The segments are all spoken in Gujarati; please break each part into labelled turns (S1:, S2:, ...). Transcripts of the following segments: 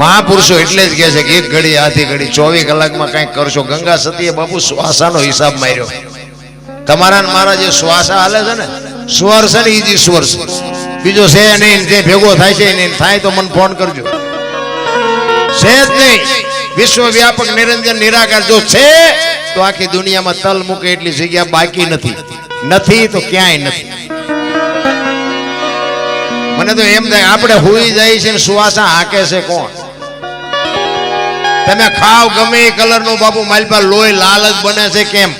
S1: મહાપુરુષો એટલે જ કહે છે કે એક ઘડી, આધી ઘડી, ચોવીસ કલાકમાં કંઈક કરશો. ગંગા સતીએ બાપુ શ્વાસાનો હિસાબ માર્યો. તમારા મારા જે શ્વાસા હાલે છે ને, સ્વર છે ને જ ઈશ્વર બીજો છે નહીં, જે ભેગો થાય છે નહીં, થાય તો મને ફોન કરજો. છે જ નહીં. વિશ્વવ્યાપક નિરંજન નિરાકાર જો છે, તો આખી દુનિયામાં તલ મૂકે એટલી જગ્યા બાકી નથી. નથી તો ક્યાંય નથી. મને તો એમ થાય, આપણે હોઈ જાય છે સુવાસા હાકે છે કોણ? તમે ખાવ ગમે એ કલરનું બાપુ માલપા લોહી લાલ જ બને છે, કેમ?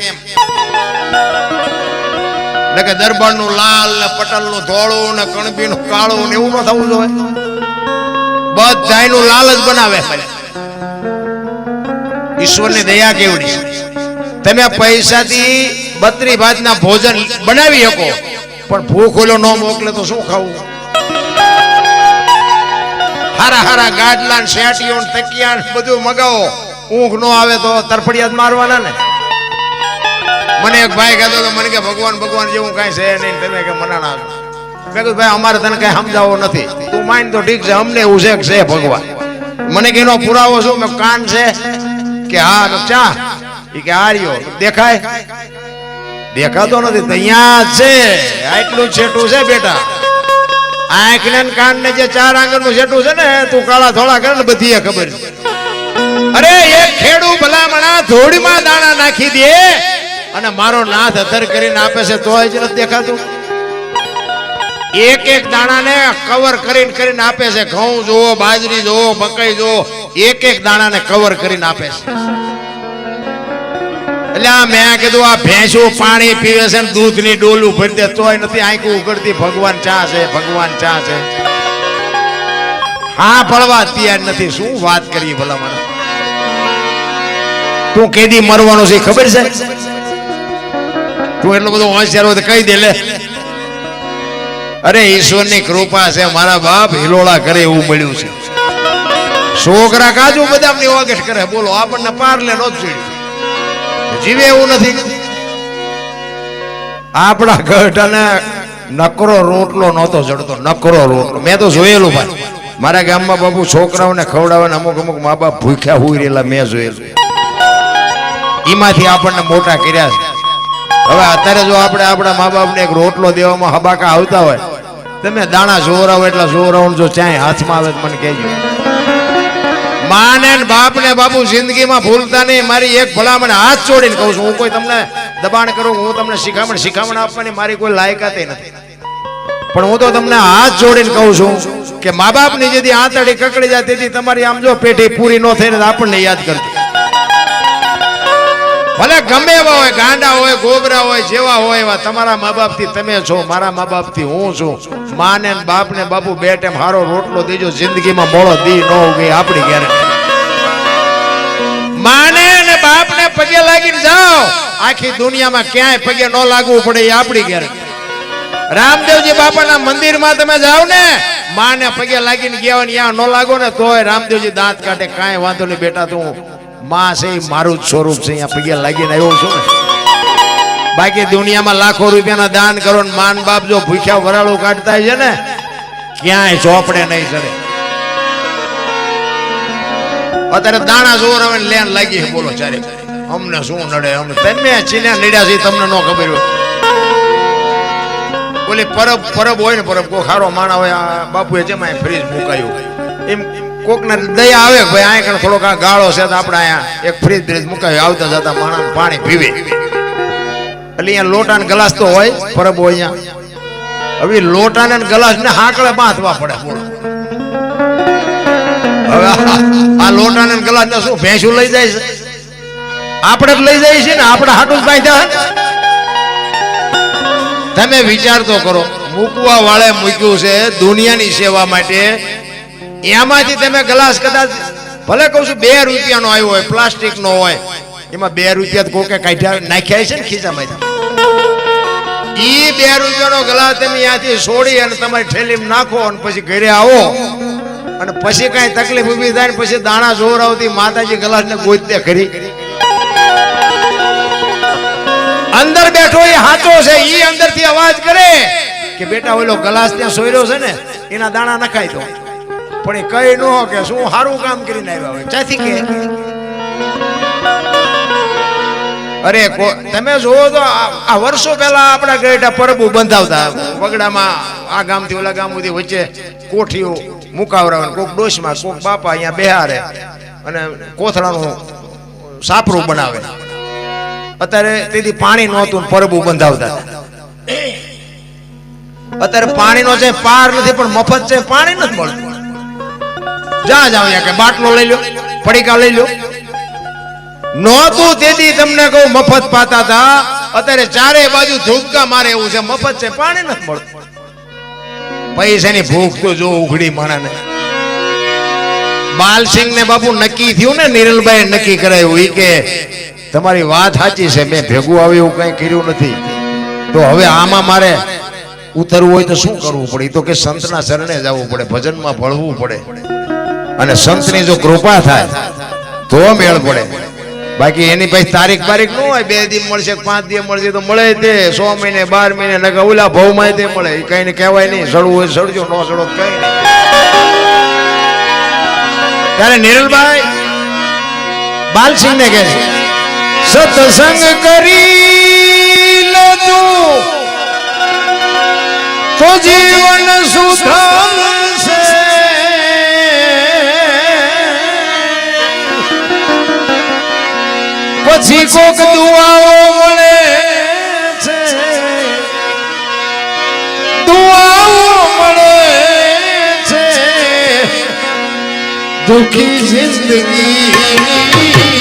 S1: એટલે કે દરબારનું લાલ ને પટલનું ધોળું ને કણબી નું કાળું ને એવું ન થવું જોઈએ. બધાયનું લાલ જ બનાવે. ઈશ્વરની દયા કેવડી. તમે પૈસાથી બત્રી ભાતના ભોજન બનાવી શકો, પણ ભૂખ ઓલો ન મોકલે તો શું ખાવું? હારા હારા ગાડલા શેટીઓ તકિયા બધું મગાવો. ઊંઘ નો આવે તો તરફડિયાત મારવાના ને. મને એક ભાઈ કહેતો હતો, મને કે ભગવાન ભગવાન જેવું કાંઈ છે નહીં. તમે કે મનાણા મેં કીધું, ભાઈ, અમારે તને કઈ સમજાવો નથી. તું માન તો ઠીક છે, અમને એવું છે છે ભગવાન. મને કે, એનો પુરાવો શું? મેં કાન છે. કે, હા ચા. એ કે, આર્યો. દેખાય? દેખાતો નથી અહીંયા છે. આટલું છેટું છે બેટા. આંખ ને કાન ને જે ચાર આંગણનું છેટું છે ને, તું કાળા થોડા કરે ને બધી ખબર છે. અરે એક ખેડૂ ભલામણા ધૂળમાં દાણા નાખી દે અને મારો નાથ અધર કરીને આપે છે, તોય જ નથી દેખાતું. એક એક દાણાને કવર કરીને કરીને આપે છે, ઘઉં જોવો બાજરી જોવો મકાઈ જોવો એક એક દાણાને કવર કરીને આપે છે. એટલે મેં કીધું આ ભેંસો પાણી પીવે છે દૂધની ડોલું ભરી દે તોય નથી, આંખું ઉગડતી ભગવાન ચા છે, ભગવાન ચા છે. હા પડવા તૈયાર નથી. શું વાત કરીએ ભલા મને તું કેદી મરવાનો છે, ખબર છે? તું એટલો બધો હોશિયાર હોય કહી દે, લે. અરે, ઈશ્વરની કૃપા છે, મારા બાપ હિલોળા કરે એવું મળ્યું છે. છોકરા કાજુ બદામની વાગેશ કરે, બોલો, આપણને પાર લે નો જ જીવે એવું નથી. આપણા ગઢને નકરો રોટલો નહોતો જડતો, નકરો રોટલો. મેં તો જોયેલું ભાઈ. મારા ગામમાં બાપુ છોકરાઓને ખવડાવવાને અમુક અમુક મા બાપ ભૂખ્યા હુઈ રહેલા મેં જોયેલું. એમાંથી આપણને મોટા કર્યા છે. હવે અત્યારે જો આપણે આપણા મા બાપને એક રોટલો દેવામાં હબાકા આવતા હોય, તમે દાણા જોરાવો એટલા જોરાવો જો ચાય હાથમાં આવે મને કહેજો. માને ને બાપ ને બાપુ જિંદગીમાં ભૂલતા નહીં. મારી એક ભલામણ હાથ જોડીને કહું છું, હું કોઈ તમને દબાણ કરું, હું તમને શિખામણ શિખામણ આપવાની મારી કોઈ લાયકાત નથી. પણ હું તો તમને હાથ જોડીને કહું છું કે મા બાપની જેથી આંતળી કકડી જાય, તેથી તમારી આમ જો પેઢી પૂરી ન થઈને આપણને યાદ કરતી ભલે ગમે એવા હોય, ગાંડા હોય ગોબરા હોય, જેવા હોય એવા, તમારા મા બાપથી તમે છો, મારા મા બાપથી હું છું. માને બાપ ને બાપુ બે ટાઈમ હારો રોટલો દેજો, જિંદગીમાં મોળો દી ન ઉગે આપણી ઘેરે. માને ને બાપ ને પગે લાગીને જાઓ. આખી દુનિયામાં ક્યાંય પગે ન લાગવું પડે એ આપણી ઘેરે. રામદેવજી બાપાના મંદિરમાં તમે જાઓ ને, માને પગે લાગીને ગયા ને ન લાગો ને, તોય રામદેવજી દાંત કાઢે, કાંઈ વાંધો નહીં બેટા તું. માં છે મારું જ સ્વરૂપ છે, અહીંયા પગે લાગીને આવ્યો છું ને. બાકી દુનિયામાં લાખો રૂપિયાના દાન કરો ને માન બાપ જો ભૂખ્યા વરાળો કાઢતા છે ને, ક્યાંય ચોપડે નહીં ચડે. અત્યારે દાણા જોર હવે લેન લાગી છે. બોલો ચારે. અમને શું નડે? અમને તમે ચીલ્યા નડ્યા છે તમને ન ખબર હોય. બોલી પરબ પરબ હોય ને પરબ, કોઈ ખારો માણા હોય બાપુએ જેમાં ફ્રીજ મુકાયું. એમ કોકને દયા આવે ભાઈ અહીંયા કણ થોડોક આ ગાળો છે તો આપણે અહીંયા એક ફ્રીજ બ્રીજ મુકાયો, આવતા જતા માણા પાણી પીવે. એટલે અહીંયા લોટા ને ગ્લાસ તો હોય, પરબ હોય અહીંયા. હવે લોટા ને ગ્લાસ ને હાંકળે બાંધવા પડે, બોલો. હવે આ ને શું ભેંસું લઈ જાય છે? આપણે જ લઈ જાય છે ને? આપણે હાટું જ બાંધ્યા તમે વિચાર તો કરો, મૂકવા વાળે મૂક્યું છે દુનિયાની સેવા માટે. એમાંથી તમે ગ્લાસ કદાચ, ભલે કહું છું બે રૂપિયાનો આવ્યો હોય પ્લાસ્ટિક નો હોય, એમાં બે રૂપિયા કોકે કાઢ્યા નાખ્યા છે ને ખીચામાં એ બે રૂપિયાનો ગ્લાસ તમે ત્યાંથી છોડી અને તમારી ઠેલીમાં નાખો અને પછી ઘરે આવો. અને પછી કાંઈ તકલીફ ઊભી થાય ને પછી દાણા જોર આવતી, માતાજી ગ્લાસને ગોતે કરી અંદર બેઠો એ હાચો છે, ઈ અંદરથી અવાજ કરે કે બેટા ઓલો ગલાસ ત્યાં સોયરો છે ને, એના દાણા નખાય તો. પણ એ કઈ ન કે શું સારું કામ કરીને આવ્યા હોય. ચાથી કે. અરે તમે જોવો તો આ આ વર્ષો પહેલા આપણા ગેટા પરબુ બંધાવતા, વગડામાં આ ગામથી ઓલા ગામ સુધી વચ્ચે કોઠીઓ મુકાવરા કોક ડોશમાં, કોક બાપા અહીંયા બેહારે અને કોથળાનું સાપરું બનાવે. અત્યારે તેથી પાણી નહોતું પરબુ બંધાવતા. અત્યારે પાણીનો છે પાર નથી, પણ મફત છે, પાણી નથી મળતું. જા જાવ કે બાટલો લઈ લો પડીકા લઈ લો નહોતું તેથી તમને કહું, મફત પાતા હતા. અત્યારે ચારે બાજુ ધૂપકા મારે એવું છે, મફત છે, પાણી નથી મળતું. પૈસાની ભૂખ તો જો ઉઘડી માણાને બાલસિંહ ને બાપુ નક્કી થયું ને નિરલભાઈ નક્કી કરાયું એ કે, તમારી વાત સાચી છે, મેં ભેગું આવ્યું, એવું કઈ કર્યું નથી. તો હવે આમાં મારે ઉતરવું હોય તો શું કરવું પડે? તો કે સંતના શરણે જવું પડે, ભજનમાં ભળવું પડે. અને સંતની જો કૃપા થાય, તો મેળ પડે. બાકી એની પછી તારીખ બારીખ ન હોય બે દી મળશે પાંચ દી મળશે તો મળે તે સો મહિને બાર મહિને નકા ઓલા ભાવમાં તે મળે. એ કઈ ને કહેવાય નહીં સડવું હોય સડજો ન સડો કઈ ત્યારે નિરલભાઈ બાલસિંહ ને કહે છે, સત્સંગ કરી લો તું તો જીવન સુધરશે કોક દુઆઓ મળે છે. દુઆઓ મળે છે. દુખી જિંદગી.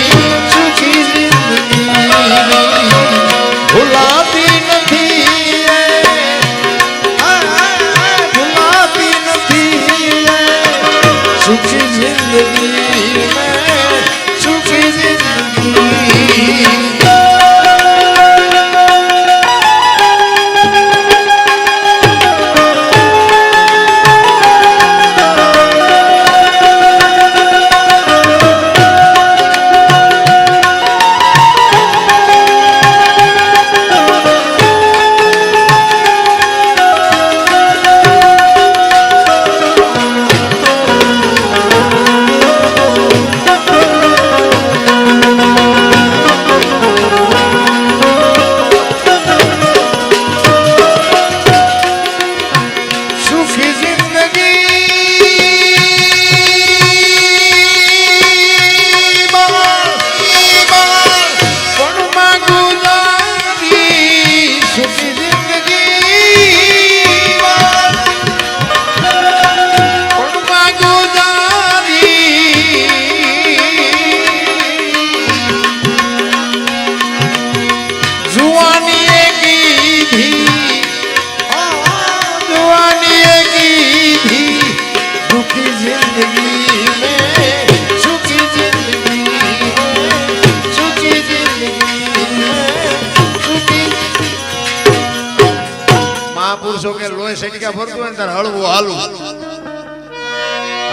S1: મહાપુરુષો કે લોહી સટકા ફરતું હોય ને હળવું હાલવું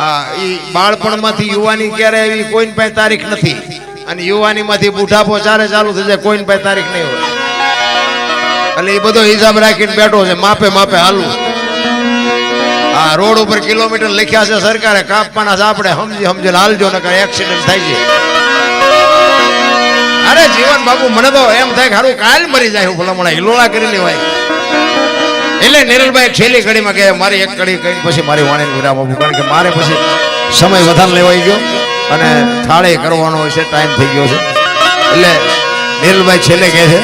S1: હા એ બાળપણમાંથી યુવાની ક્યારે એવી કોઈની પાસે તારીખ નથી. અને યુવાનીમાંથી બુઢાપો ચારે ચાલુ થઈ જાય, કોઈની પાસે તારીખ નહીં હોય. એટલે એ બધો હિસાબ રાખીને બેઠો છે, માપે માપે હાલવું. આ રોડ ઉપર કિલોમીટર લખ્યા છે, સરકારે કાપવાના છે, આપણે સમજી સમજીને હાલજો, નકર એક્સિડન્ટ થાય છે. અરે જીવન બાબુ મને તો એમ થાય હારું કાલ મરી જાય, હું ભલામણા હિલોળા કરી લેવાય એટલે નિરલભાઈ છેલ્લી કડીમાં કહે, મારી એક કડી કઈ પછી મારી વાણીને વિરામ આપું. કારણ કે મારે પછી સમય વધારે લેવાઈ ગયો અને થાળે કરવાનો છે ટાઈમ થઈ ગયો છે. એટલે નિરલભાઈ છેલ્લે કહે છે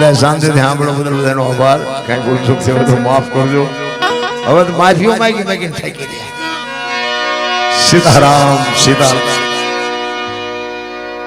S1: બધા શાંતિથી સાંભળો બધા બધાનો આભાર. કાંઈ ભૂલ ચૂક થયો તો માફ કરજો. હવે તો માફીઓ માગી, માગીને થાકી ગયા. સીતારામ સીતારામ.